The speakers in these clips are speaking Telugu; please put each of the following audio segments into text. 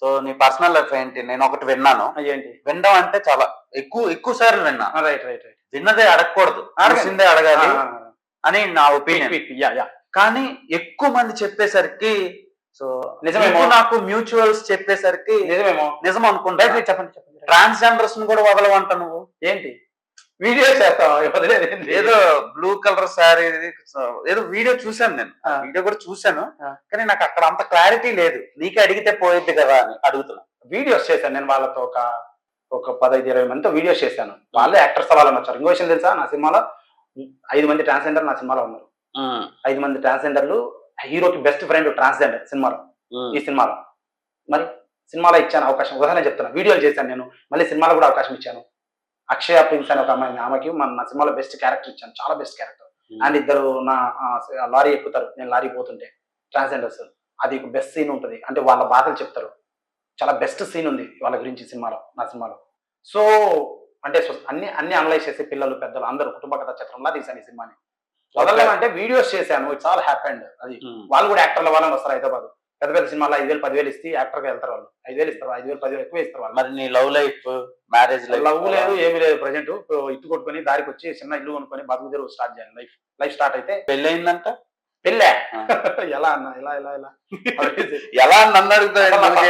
సో నీ పర్సనల్ లైఫ్ ఏంటి? నేను ఒకటి విన్నాను. ఏంటి వినడం అంటే చాలా ఎక్కువ ఎక్కువ సార్లు విన్నా. రైట్ రైట్ రైట్ విన్నదే అడగకూడదు. అడగండి. తెలిసిందే అడగాలి అని నా ఒపీనియన్ యా యా కానీ ఎక్కువ మంది చెప్పేసరికి సో నిజమేమో. నాకు మ్యూచువల్స్ చెప్పేసరికి నిజమేమో. నిజం అనుకుంటా. చెప్పండి చెప్పండి. ట్రాన్స్జెండర్స్ కూడా వదలవంట నువ్వు. ఏంటి? వీడియో వదిలేదు ఏదో బ్లూ కలర్ శారీ ఏదో వీడియో చూశాను నేను. వీడియో కూడా చూశాను. కానీ నాకు అక్కడ అంత క్లారిటీ లేదు. నీకే అడిగితే పోయిద్ది కదా అని అడుగుతున్నా. వీడియోస్ చేశాను నేను వాళ్ళతో ఒక ఒక పదహైదు ఇరవై మందితో వీడియోస్ చేశాను. వాళ్ళే యాక్టర్స్ వాళ్ళని వచ్చారు ఇంకో విషయం తెలుసా? నా సినిమాలో ఐదు మంది ట్రాన్స్జెండర్ నా సినిమాలో ఉన్నారు. ఐదు మంది ట్రాన్స్జెండర్లు హీరోకి బెస్ట్ ఫ్రెండ్ ట్రాన్స్జెండర్ సినిమాలో. ఈ సినిమాలో. మరి సినిమాలో ఇచ్చాను అవకాశం. ఉదాహరణ చెప్తున్నా. వీడియోలు చేశాను నేను. మళ్ళీ సినిమాలో కూడా అవకాశం ఇచ్చాను. అక్షయ ప్రిన్స్ అనే ఒక అమ్మాయి ఆమెకి మన నా సినిమాలో బెస్ట్ క్యారెక్టర్ ఇచ్చాను. చాలా బెస్ట్ క్యారెక్టర్ అండ్ ఇద్దరు నా లారీ ఎక్కుతారు. నేను లారీ పోతుంటే. ట్రాన్స్జెండర్స్ అది బెస్ట్ సీన్ ఉంటుంది. అంటే వాళ్ళ బాధలు చెప్తారు. చాలా బెస్ట్ సీన్ ఉంది వాళ్ళ గురించి సినిమాలో నా సినిమాలో. సో అంటే అన్ని అన్ని అనలైజ్ చేసే పిల్లలు పెద్దలు అందరూ కుటుంబ కథ చిత్రంలా తీశాను ఈ సినిమాని. వదలమంటే వీడియోస్ చేశాను. ఇట్స్ ఆల్ హ్యాపెండ్ అది వాళ్ళు కూడా యాక్టర్ల వాళ్ళని వస్తారు హైదరాబాద్. పెద్ద పెద్ద సినిమాలో ఐదు వేలు పదివేలు ఇస్తే యాక్టర్గా వెళ్తారు వాళ్ళు. ఐదు వేలు ఇస్తారు ఐదు వేలు పదివేలు ఎక్కువ ఇస్తారు వాళ్ళు. మరి నీ love life marriage life love లేదు ఏమీ లేదు ప్రజెంట్. ఇట్టు కొట్టుకొని దారికి వచ్చి చిన్న ఇల్లు కొనుక్కొని బతుకు తెరువు స్టార్ట్ చేయాలి. లైఫ్ లైఫ్ స్టార్ట్ అయితే పెళ్ళే? ఆ. ఎలా అన్న ఎలా ఎలా ఎలా? ఎలా నన్ను?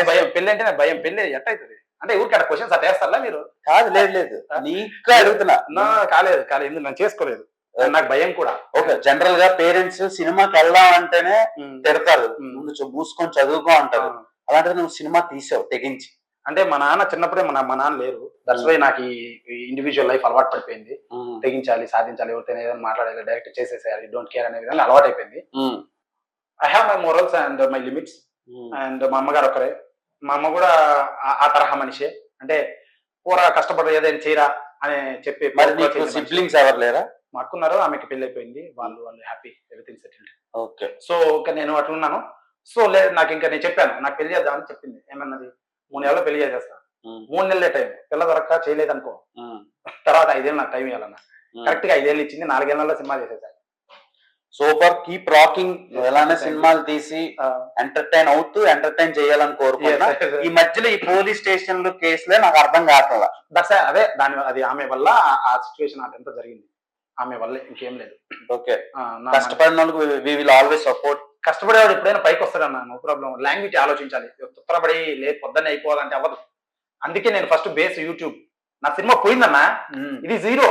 భయం పెళ్ళి అంటే భయం. పెళ్ళి ఎట్ట అవుతుంది అంటే ఊరికి అక్కడ క్వశ్చన్స్ అట్లా వేస్తారా మీరు? కాదు లేదు లేదు. నీకు అడుగుతున్నా. నా కాలేదు కాలేదు. నేను చేసుకోలేదు. నాకు భయం కూడా. ఓకే జనరల్గా పేరెంట్స్ సినిమాకి వెళ్దాం అంటేనే తిడతారు. ముందు మూసుకొని చదువుకో అంటారు. అలాంటిది నువ్వు సినిమా తీసావు తెగించి. అంటే మా నాన్న చిన్నప్పుడే మన మా నాన్న లేరు. దట్స్ వై నాకు ఈ ఇండివిజువల్ లైఫ్ అలవాటు పడిపోయింది. తెగించాలి సాధించాలి ఎవరితో ఏదైనా మాట్లాడాలి డైరెక్ట్ చేసేసేయాలి డోంట్ కేర్ అనే విధంగా అలవాటు అయిపోయింది. I have my morals and my limits. And మా అమ్మగారు ఒకరే మా అమ్మ కూడా ఆ- తరహా మనిషే. అంటే పూరా కష్టపడి ఏదైనా చేయరా అని చెప్పి. సిబ్లింగ్స్ ఎవరు లేరా? మా అక్కున్నారు ఆమెకి పెళ్ళి అయిపోయింది వాళ్ళు వాళ్ళు happy everything settled okay. So ఇంకా నేను అట్లున్నాను సో లేదు నాకు ఇంకా నేను చెప్పాను నాకు పెళ్ళి చేద్దామని చెప్పింది. ఏమన్నది? మూడు నెలల్లో పెళ్ళి చేసేస్తాను ఉమ్. మూడు నెలలే టైం పిల్ల దొరక్క చేయలేదనుకో. తర్వాత ఐదేళ్ళు నాకు టైం ఇవ్వాలన్న. కరెక్ట్గా ఐదేళ్ళు ఇచ్చింది నాలుగేళ్ళలో సినిమా చేసేసాను సూపర్ కీప్ రాకింగ్ ఎలానే సినిమాలు తీసి ఎంటర్టైన్ అవుతూ ఎంటర్టైన్ చేయాలని కోరుకున్నా ఈ మధ్యలో ఈ పోలీస్ స్టేషన్లు కేసులే నాకు అర్థం కావట్లా. దట్స్ అదే దాని అది ఆమె వల్ల ఆ- ఆ సిచ్యువేషన్ అదంతా జరిగింది. ఆమె వల్లే ఇంకేం లేదు. ఓకే. కష్టపడిన వాళ్ళకి వి విల్ ఆల్వేస్ సపోర్ట్. కష్టపడేవాడు ఎప్పుడైనా పైకి వస్తాడన్న నో ప్రాబ్లం లాంగ్వేజ్ ఆలోచించాలి. తుత్తరపడి లే పొద్దున్నే అయిపోవాలంటే అవ్వదు. అందుకే నేను ఫస్ట్ బేస్ యూట్యూబ్. నా సినిమా పోయిందన్నా ఇది zero.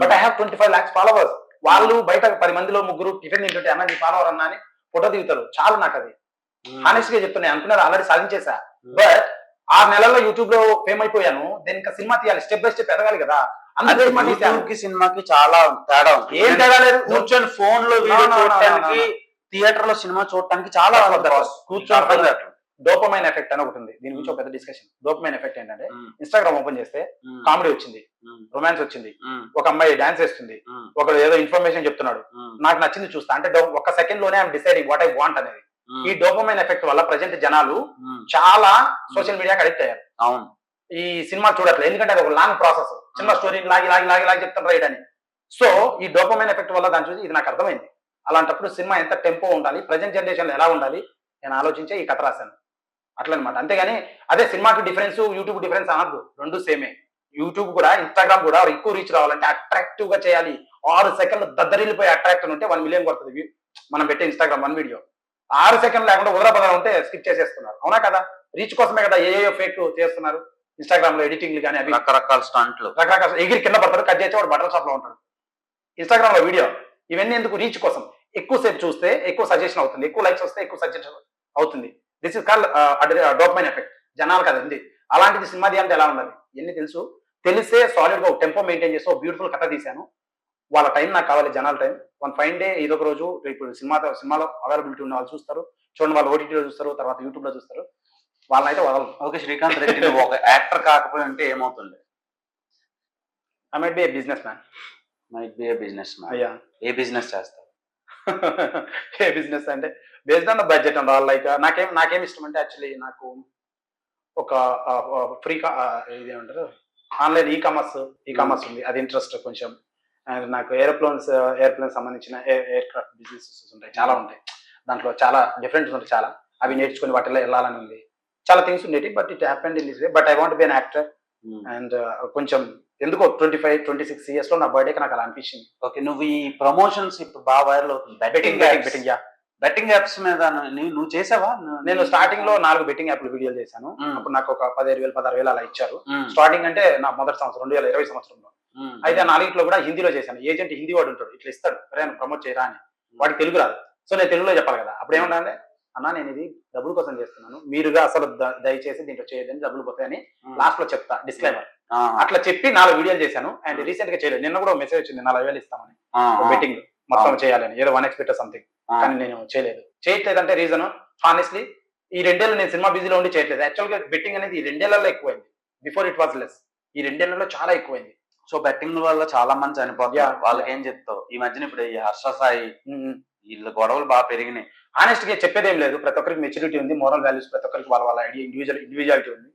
But I have twenty five lakhs followers. వాళ్ళు బయట పది మందిలో ముగ్గురు టిఫిన్ తింటుంటే అన్న నీ ఫాలోవర్ అన్న అని ఫోటో దిగుతారు. చాలు నాకు అది హానెస్ట్గా చెప్తున్నా అనుకున్నారు? ఆల్రెడీ సాధించేసా. బట్ ఆరు నెలల్లో యూట్యూబ్లో ఫేమ్ అయిపోయాను. దీని ఇంకా సినిమా తీయాలి? స్టెప్ బై స్టెప్ ఎదగాలి కదా. అందుకే అదే సినిమా తీశాను. యూట్యూబ్కి సినిమాకి చాలా తేడా ఉంది ఏం తేడా లేదు? కూర్చొని ఫోన్లో వీడియో చూడటానికి థియేటర్లో సినిమా చూడటానికి చాలా. కూర్చొని. డోపమైన్ ఎఫెక్ట్ అని ఒకటి ఉంది. దీని గురించి ఒక పెద్ద డిస్కషన్. డోపమైన్ ఎఫెక్ట్ ఏంటంటే ఇన్స్టాగ్రామ్ ఓపెన్ చేస్తే కామెడీ వచ్చింది రొమాన్స్ వచ్చింది ఒక అమ్మాయి డాన్స్ వేస్తుంది ఒకడు ఏదో ఇన్ఫర్మేషన్ చెప్తున్నాడు. నాకు నచ్చింది చూస్తా. అంటే ఒక సెకండ్లోనే I'm deciding what I want అనేది. ఈ డోపమైన్ ఎఫెక్ట్ వల్ల ప్రజెంట్ జనాలు చాలా సోషల్ మీడియాకి అడిక్ట్ అయ్యారు. అవును. ఈ సినిమా చూడట్లేదు. ఎందుకంటే అది ఒక లాంగ్ ప్రాసెస్ చిన్న స్టోరీ లాగి లాగి లాగి లాగి చెప్తాను రైట్ అని. సో ఈ డోపమైన్ ఎఫెక్ట్ వల్ల దాని చూసి ఇది నాకు అర్థమైంది. అలాంటప్పుడు సినిమా ఎంత టెంపో ఉండాలి ప్రజెంట్ జనరేషన్లో ఎలా ఉండాలి నేను ఆలోచించే ఈ కథ రాశాను. అట్లా అనమాట అంతేగాని అదే సినిమాకి డిఫరెన్స్ యూట్యూబ్ డిఫరెన్స్ అనద్దు. రెండు సేమే. యూట్యూబ్ కూడా ఇన్స్టాగ్రామ్ కూడా ఎక్కువ రీచ్ రావాలంటే అట్రాక్టివ్గా చేయాలి. ఆరు సెకండ్లు దద్దరిల్లిపోయి అట్రాక్ట్ ఉంటే వన్ మిలియన్ కొడుతుంది. మనం పెట్టే ఇన్స్టాగ్రామ్ వన్ వీడియో ఆరు సెకండ్ లేకుండా ఉదరపదర ఉంటే స్కిప్ చేసేస్తున్నారు. అవునా కదా? రీచ్ కోసమే కదా ఏ ఫేక్ చేస్తున్నారు. ఇన్స్టాగ్రామ్లో ఎడిటింగ్లు కానీ అవి రకరకాల స్టంట్లు. రకరకాల ఎగిరి కింద పడతాడు కట్ చేసి వాడు బట్టల షాప్లో ఉంటాడు. ఇన్స్టాగ్రామ్లో వీడియో ఇవన్నీ ఎందుకు రీచ్ కోసం? ఎక్కువ సేపు చూస్తే ఎక్కువ సజెషన్ అవుతుంది. ఎక్కువ లైక్స్ వస్తే ఎక్కువ సజెషన్ అవుతుంది. This is call dopamine effect. జనాలు కదా ఉంది. అలాంటిది సినిమా తీయాలంటే ఎలా ఉండాలి? ఎన్ని తెలుసు. తెలిసే సాలిడ్గా టెంపో మెయింటైన్ చేసి బ్యూటిఫుల్ కథ తీశాను. వాళ్ళ టైం నాకు కావాలి జనాల టైం. వన్ ఫైన్ డే ఏదో ఒక రోజు ఇప్పుడు సినిమా సినిమాలో అవైలబిలిటీ ఉన్న వాళ్ళు చూస్తారు. చూడండి వాళ్ళు ఓటీటీలో చూస్తారు తర్వాత యూట్యూబ్లో చూస్తారు. వాళ్ళని అయితే వదలరు. ఓకే శ్రీకాంత్ రెడ్డి నువ్వు ఒక యాక్టర్ కాకపోయి ఉంటే ఏమవుతుంది I might be a businessman might be a business అయ్యా ఏ బిజినెస్ చేస్తావు? ఏ బిజినెస్ అంటే based on the budget and all like నాకేం నాకేం ఇష్టం అంటే యాక్చువల్లీ నాకు ఒక ఫ్రీ ఇది ఏమంటారు? Online e commerce e commerce ఉంది. అది ఇంట్రెస్ట్ కొంచెం. అండ్ నాకు ఏరోప్లేన్స్ ఏరోప్లేన్ సంబంధించిన ఎయిర్ క్రాఫ్ట్ బిజినెసెస్ ఉంటాయి. చాలా ఉంటాయి. దాంట్లో చాలా డిఫరెంట్ ఉంటాయి చాలా. అవి నేర్చుకుని వాటిలో వెళ్ళాలని ఉంది. చాలా థింగ్స్ ఉండేవి but it happened in this way but I want be an actor and కొంచెం ఎందుకో ట్వంటీ ఫైవ్ ట్వంటీ సిక్స్ ఇయర్స్లో నా బర్త్డేకి నాకు అలా అనిపించింది. ఓకే నువ్వు ఈ ప్రమోషన్స్ ఇప్పుడు బాగా వైరల్ అవుతుంది. బెట్టింగ్ బెట్టింగ్ యా బెట్టింగ్ యాప్స్ మీద నువ్వు చేసావా? నేను స్టార్టింగ్లో నాలుగు బెట్టింగ్ యాప్లు వీడియోలు చేశాను. మ్మ్. అప్పుడు నాకు ఒక పదిహేను వేలు పదహారు వేలు అలా ఇచ్చారు. స్టార్టింగ్ అంటే నా మొదటి సంవత్సరం రెండు వేల ఇరవై సంవత్సరంలో. మ్మ్. అయితే నాలుగిట్లో కూడా హిందీలో చేశాను. ఏజెంట్ హిందీ వాడు ఉంటాడు. ఇట్లా ఇస్తాడు. ప్రమోట్ చేయరా అని. వాడికి తెలుగు రాదు. సో నేను తెలుగులో చెప్పాలి కదా. అప్పుడు ఏమంటే అన్నా నేను ఇది డబ్బుల కోసం చేస్తున్నాను. మీరుగా అసలు దయచేసి దీంట్లో చేయదని డబ్బులు పోతాయని. లాస్ట్లో చెప్తా. డిస్క్లైమర్ అట్లా చెప్పి నాలుగు వీడియోలు చేశాను అండ్ రీసెంట్గా చేయలేదు. నిన్న కూడా మెసేజ్ వచ్చింది నలభై వేలు ఇస్తామని. బెట్టింగ్ మొత్తం. చేయాలని. ఏదో వన్ ఎక్స్పెక్ట్ సంథింగ్. కానీ నేను చేయలేదు. చేయట్లేదంటే రీజన్ హానెస్ట్లీ ఈ రెండేళ్ళు నేను సినిమా బిజీలో ఉండి చేయట్లేదు. యాక్చువల్గా బెట్టింగ్ అనేది ఈ రెండేళ్ళలో ఎక్కువైంది. బిఫోర్ ఇట్ వాజ్ లెస్ ఈ రెండేళ్ళలో చాలా ఎక్కువైంది. సో బెట్టింగ్ వల్ల చాలా మంది చనిపోతారు Yeah. వాళ్ళకి ఏం చెప్తావు? ఈ మధ్యన ఇప్పుడు ఈ హర్ష సాయి. వీళ్ళ గొడవలు బాగా పెరిగినాయి. ఆనెస్ట్గా చెప్పేది ఏం లేదు. ప్రతి ఒక్కరికి మెచ్యూరిటీ ఉంది మోరల్ వాల్యూస్ ప్రతి ఒక్కరికి వాళ్ళ వాళ్ళ ఐడియా ఇండివిజువల్ ఇండివిజువాలిటీ ఉంది.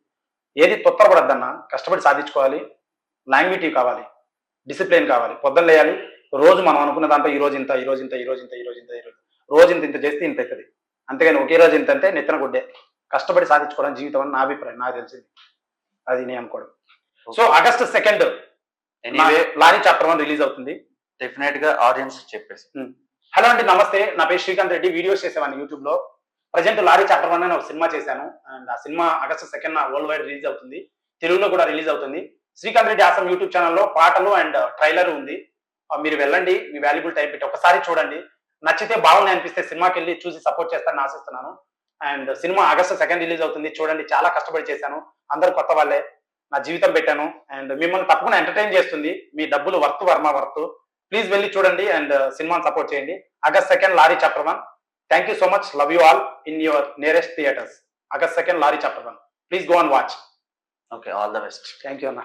ఏది తొత్తరపడద్దన్న కష్టపడి సాధించుకోవాలి. లాంగ్విటీ కావాలి. డిసిప్లిన్ కావాలి. పొద్దున్న లేయాలి. రోజు మనం అనుకున్న దాంట్లో ఈ రోజు ఇంత ఈ రోజు ఇంత ఈ రోజు ఇంత ఈ రోజు ఇంత ఈ రోజు రోజు ఇంత ఇంత చేస్తే ఇంత అవుతుంది. అంతేగాని ఒకే రోజు ఇంత అంటే నెత్తన గుడ్డే. కష్టపడి సాధించుకోవడం జీవితం అని నా అభిప్రాయం. నాకు తెలిసింది. అది నేను అనుకోవడం. So August second anyway lorry chapter one release అవుతుంది. డెఫినెట్గా ఆడియన్స్ చెప్పేసి. హలో అండి నమస్తే. నా పేరు శ్రీకాంత్ రెడ్డి. వీడియోస్ చేసేవాడిని యూట్యూబ్లో. ప్రజెంట్ లారీ చాప్టర్ వన్ అని ఒక సినిమా చేశాను. అండ్ ఆ సినిమా ఆగస్టు సెకండ్ నా వరల్డ్ వైడ్ రిలీజ్ అవుతుంది. తెలుగులో కూడా రిలీజ్ అవుతుంది. శ్రీకాంత్ రెడ్డి ఆసం యూట్యూబ్ ఛానల్లో పాటలు అండ్ ట్రైలర్ ఉంది. మీరు వెళ్ళండి. మీ వాల్యుబుల్ టైం పెట్టి ఒకసారి చూడండి. నచ్చితే బాగుంది అనిపిస్తే సినిమాకి వెళ్ళి చూసి సపోర్ట్ చేస్తారని ఆశిస్తున్నాను. And cinema August second release అవుతుంది. చూడండి చాలా కష్టపడి చేశాను. అందరు కొత్త వాళ్ళే. నా జీవితం పెట్టాను. అండ్ మిమ్మల్ని తప్పకుండా ఎంటర్టైన్ చేస్తుంది. మీ డబ్బులు వర్త్ వర్మ వర్త్ ప్లీజ్ వెళ్ళి చూడండి అండ్ సినిమాని సపోర్ట్ చేయండి. August second lorry chapter one thank you so much love you all in your nearest theatres August second lorry chapter one please go and watch okay all the best thank you అన్న